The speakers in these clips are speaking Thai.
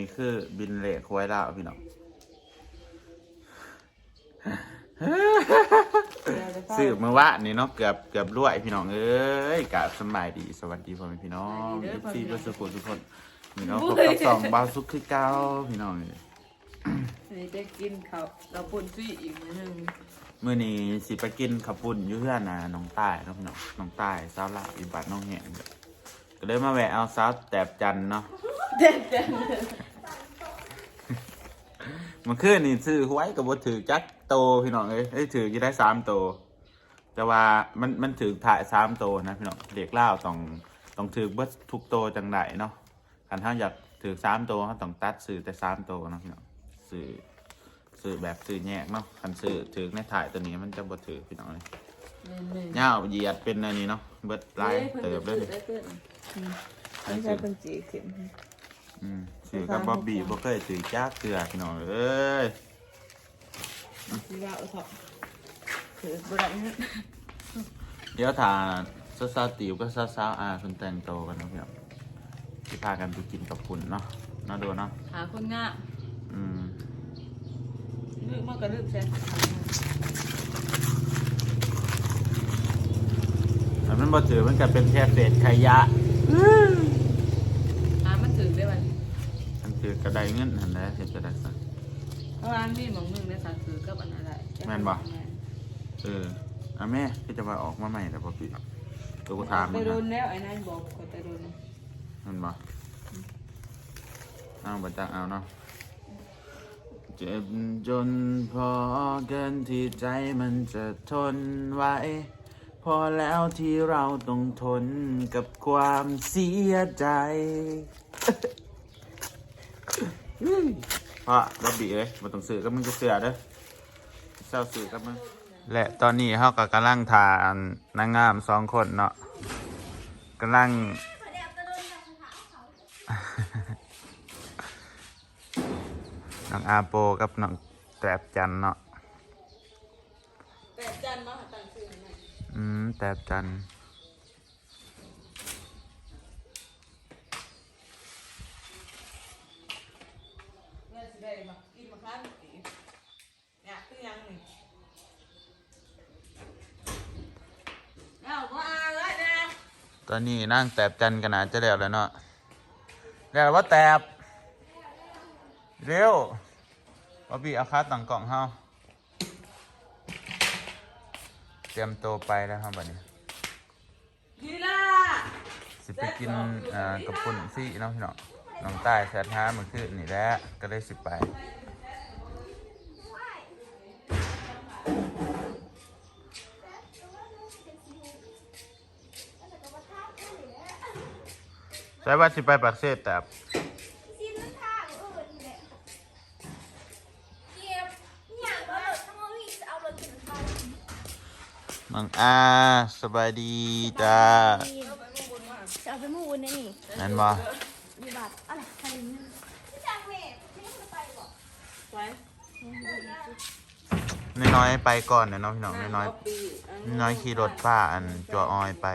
นี่คือบินเหล็กไว้ดาวพี่น้องซื้อเมื่อวานนี่เนาะเกือบเกือบรวยพี่น้องเอ้ยกะสำบายดีสวัสดีพ่อแม่พี่น้องเอฟซีก็สุขทุกคนพี่น้องพบกับสองบาวสุขคือเก้าพี่น้องเอ้ยนี่จะกินข้าวเราปุ่นซี่อีกนิดนึงมื่อนี้สิไปกินขับปุ่นอยู่เพื่อนนะน้องใต้เนาะพี่น้องน้องใต้สาวลาวอิบัตน้องแหงก็เลยมาแวะเอาซาวแตบจันเนาะเด็ดเด็ดเมันคืนนี่ซื้อไว้กับบถือจักโตพี่น้องเอ้ยเอ้ยถือจะได้สามโต แต่ว่ามันมันถือถ่ายสามโตนะพี่น้องเด็กเล่าวต้องต้องถือเบิดทุกโตจังไดเนาะคันถ้าอยากถือสามโตเขาต้องตัดซื้อแต่สามโตเนาะพี่น้องซื้อซื้อแบบซื้อแยกเนาะคันซื้อถือในถ่ายตัวนี้มันจะบ่ถือพี่น้องเลยนี่เงาเหยียดเป็นอันนี้เนาะเบิดลายเติบเลยดิได้เพื่อนอันไม่ใช่ซื้อเป็นจีเข็ม อืมซื้อกับบ๊อบบี้บ่เคยถือจ้าเกลือพี่น้องเอ้ยสีว่าเอาเถอะถือบริเวณเดี๋ยวทาสาวๆติ๋วก็สาวๆอาเพิ่นแต่งโตวกันเนาะพี่น้องที่พากันไปกินกับคุณเนาะเนาะโดนเนาะหาคนง่าอืมลืมมากกว่าลืมใช่แต่มันบ่ถือมันก็เป็นแค่เศษขยะ หามันถือได้ไหม มันถือกระไดเงินหันแหล้วเห็นจะได้สัก เพราะว่ามีหมองหนึ่งในสารถือกับอันอะไรแม่นบ่ เอออะแม่พี่จะมาออกมาใหม่แล้วบ่พี่ตัวกูถามไปมึงโดนะนแล้วไอ้นั่นบอกก็ไปโดนมันบ่เอาบัจักเอาเนาะเจ็บจนพอเกินที่ใจมันจะทนไหวพอแล้วที่เราต้องทนกับความเสียใจเพราะเราบีเอ้ยมาต้องซื้อก็มึงจะเสือเด้อเศร้าซื้อกับมึงและตอนนี้เขาก็กำลังทานนางงามสองคนเนาะกำลัง น้องอาโปกับน้องแตบจันเนาะแต่จันมาตั้งชื่อไหนอืมแตบจัน เงินสิได้มากินมาค้านอีกเนี่ยคือยังนี่เอาว่าอะไรนะ ตอนนี้นั่งแตบจันกันนะจะแล้วแล้วเนาะแล้วว่าแตบเร็วว่าบีเอาคาตั้งกล่องเฮาเตรียมตัวไปแล้วครับบัดนี้ดีล่ะสิไปกินอ่ากับปุ่นซี่เนาะพี่เนาะน้องใต้แสนห้ามือคืนนี่แหละก็เลยสิไป ใช่ว่าสิไปปากเสดแต่ซีนทางอื่นเนี่ยเก็บอย่างว่ารถทั้งหมดนี่เอารถถึงไปน้องอาสบายดีจ้าจะเอาไปมูนนี่นั่นบ่มีบัตรอะไรใครนี่จังเมย์พี่ต้ไปบอกไว้น้อยๆไปก่อนเนาะพี่น้องน้อยๆน้อยขี่รถป้าอันจัวออยไป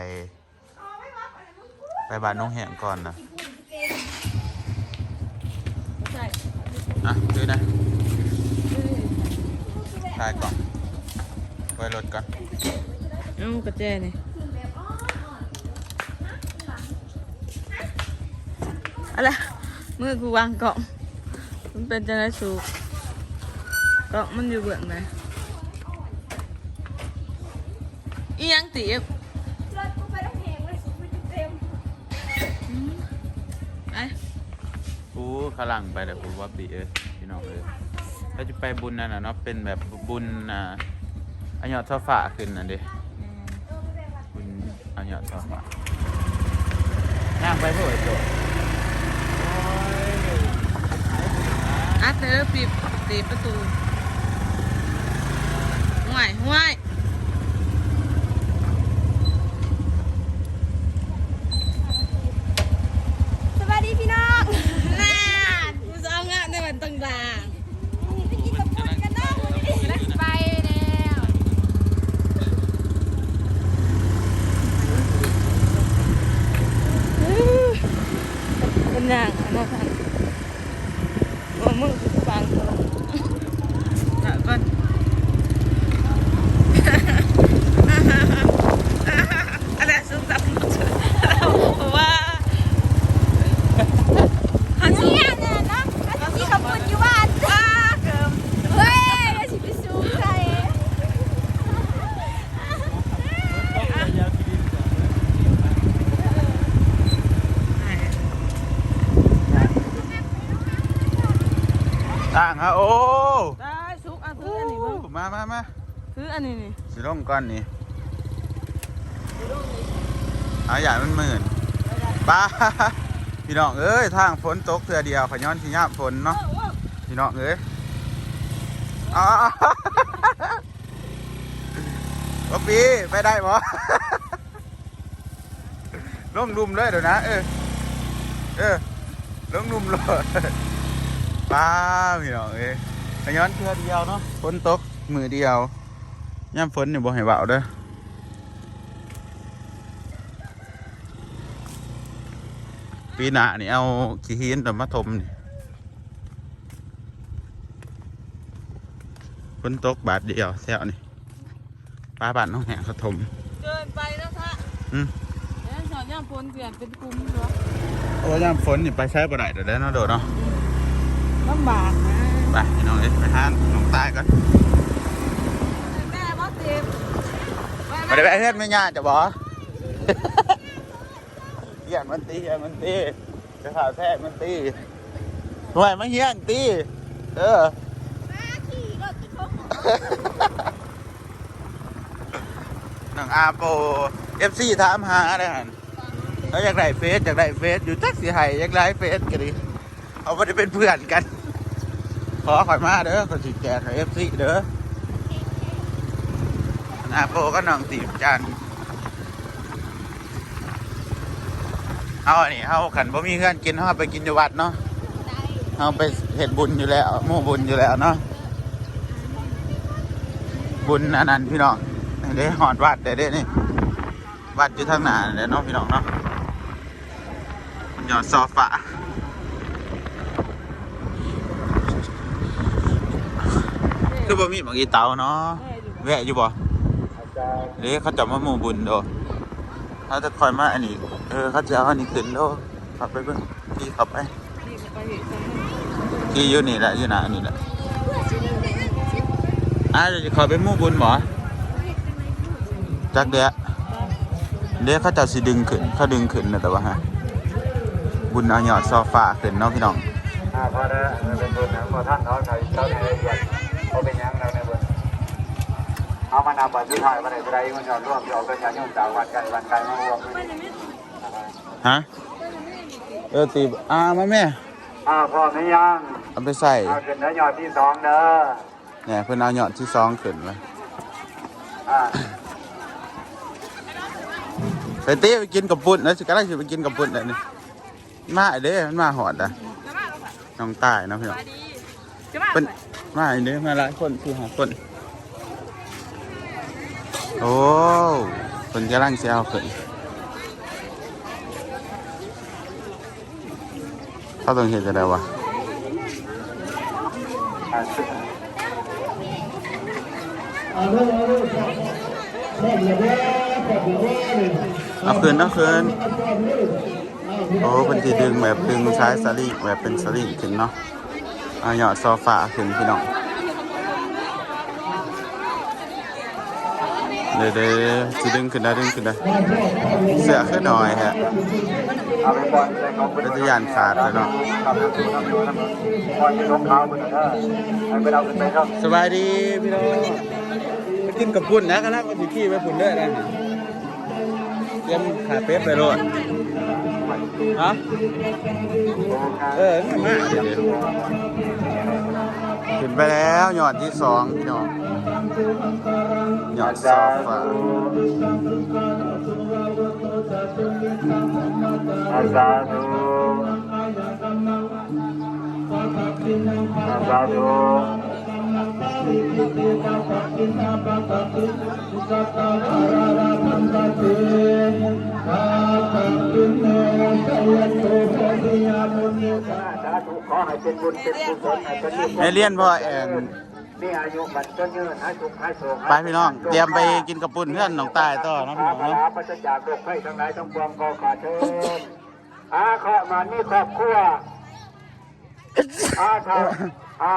อ๋อไม่ว่าไปมึงพูด ไปบ้านน้องแหงก่อนนะที่พูดเก่งใช่อะคือนะถ่ายก่อนไว้รถก่อนเอ้ากระเจนี่แบบอ๋ออะไรมือกูวางเกาะมันเป็นจังไรสูกเกาะมันอยู่เบื้องไหนอีหยังตีบ กูขลังไปแต่กูว่าปีเอ้ยพี่น้องเอ้ยถ้าจะไปบุญนั่นน่ะเนาะเป็นแบบบุญอ่าอันยอดทอฝ่าขึ้นนั่นเดิบุญอันยอดทอฝ่านั่งไปเพื่อโจทย์อัดเธอปิดตีประตู ng ano, ano, ano, ซื้ออันนี้นี่สิลงก้อนนี่เอาอย่างมันหมื่นป้าพี่น้องเอ้ยทางฝนตกเทื่อเดียวขย้อนที่ยามฝนเนาะพี่น้องเอ้ยอ๋อป๊อปปี้ไปได้บ่ลงดุมเลยเดี๋ยวนะ เออ เออลงดุมเลยป้าพี่น้องเอ้ยขย้อนเทื่อเดียวเนาะฝนตกมือเดียว ย่ำฝนนี่บ่ให้เบาเด้อปีหน้านี่เอาขี้หินแต่มาถมนี่ฝนตกบาทเดียวแซวนี่ปลาบ้านน้องแหงเขาถมเกินไปแล้วค่ะอืมแล้วสอนย่างพลเปลี่ยนเป็นคุมเหรอโอ้ย่ำฝนนี่ไปใช้บ่ได้เดี๋ยวได้อเนาะโดดเนาะลำบากนะไปพี่น้องเอ้ยไปหาน้องใต้ก่อน แม่บอสเต็ม มา ได้ไปเฮ็ดไม่ยากจะบ่เฮียนมันตีเฮียนมันตีจะข่าวแท้มันตีทำไมมันเฮียนตีเออมาขี่รถที่เขาหอน้องอาโปเอฟซีถามหาได้หันเขาอยากได้เฟซอยากได้เฟซอยู่จักสิให้อยากได้เฟซกันดิเขาไม่ได้เป็นเพื่อนกัน ขอข่อยมาเด้อขอสิแจกให้เอฟซีเด้อ อาโปก็น้องตีบจันเอาอันนี้เฮาขันบ่มีเพื่อนกินเฮาไปกินอยู่วัดเนาะได้เฮาไปเฮ็ดบุญอยู่แล้วหมู่บุญอยู่แล้วเนาะบุญอันนั้นพี่น้องเด้หอดวัดเด้เด้นี่วัดอยู่ทางหน้าเด้เนาะพี่น้องเนาะหยอดโซฟาคือบ่มีบางอีเตาเนาะแวะอยู่บ่ เด้เขาจะมาหมู่บุญโดเขาจะคอยมาอันนี้ เออเขาจะเอาอันนี้ขึ้นโดขับไปเบิ่งขี่ขับไปนี่ก็ไปเห็นจังขี่อยู่นี่แหละอยู่หนาอันนี้แหละอะเดี๋ยวจะขอไปหมู่บุญบ่จักเดะเด้เขาจะสิดึงขึ้นเขาดึงขึ้นนะแต่ว่าฮะบุญเอาหยอดโซฟาขึ้นเนาะพี่น้องอ่าพอได้เป็นบุญนะพอท่านเขาใส่เจ้าในละเอียดเขาเป็นหยังเราในบุญ เอามานำบัตรที่ถ่ายมาในใจมันยอดร่วมยอดเป็นอย่างยุ่งจากวัดกันวันไกลมารวมฮะเออตีบอ่ามาแม่อ่าพ่อไม่ยังเอาไปใส่เอาขึ้นแล้วยอดที่สองเด้อเนี่ยเพิ่นเอาหยอดที่ซองขึ้นไว้อ่าไปตีไปกินกับปุ่นแล้วสิกำลังสิไปกินกับปุ่นเลยนี่มาเด้มันมาหอดอะน้องตายเนาะพี่น้องดีจะมาเป็นมาอีเด้มาหลายคนคือหาคน โอ้เพิ่นกำลังเอาขึ้นเขาต้องเห็นจะได้วะเอาคืนเอาคืนโอ้เป็นที่ดึงแบบดึงใช้สลิงแบบเป็นสลิงขึ้นเนาะเอาหยอดโซฟาขึ้นพี่น้อง เดี๋ยวเดี๋ยวจะดึงขึ้นได้ดึงขึ้นได้เสือขึ้นหน่อยฮะเอาไปบอลใส่ของบุญเป็นทะยานขาดเลยเนาะครับครับครับครับบองเท้าบุญนเด้อให้ไปเอาขึ้นไปครับสบายดีพี่น้องไปกินกับปุ่นนะกำลังมาสิขี้ไปปุ่นเด้อนะเตรียมขาเป๊ปไปโรดฮะเออมาเดี๋ยว ขึ้นไปแล้วหยอดที่สองพี่น้องหยอดโซฟาอาสาธุอาสาธุสาธุ ขอให้เป็นบุญเป็นกุศลให้เป็นนิพพาให้เลียนพ่อแอนมีอายุบัตรจนยืนให้สุขให้โศกไปพี่น้อง เตรียมไปกินกับปุ่นเพื่อนน้องตายต่อเนาะพี่น้องเนาะพระเจ้าจากโรคไข้ทั้งหลายทั้งปวงก็ขอเชิญอาขอมานี่ครอบครัวอาข่าวอา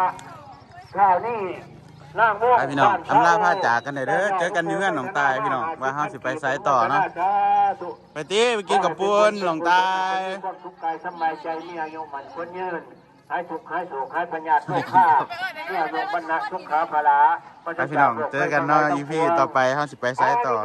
ข่าวนี่ ไปพี่น้องอำลาพาจากกันได้เด้อเจอกันอยู่เพื่อนน้องตายพี่น้องว่าเฮาสิไปไสต่อเนาะสาธุไปตีไปกินกับปุ่นน้องตายความสุขกายสบายใจมีอายุมันคนยืนให้สุขให้สุขให้ปัญญาทุกข้าเพื่อลงบรรณะทุกขาภาระไปพี่น้องเจอกันเนาะ EP ต่อไปเฮาสิไปไสต่อ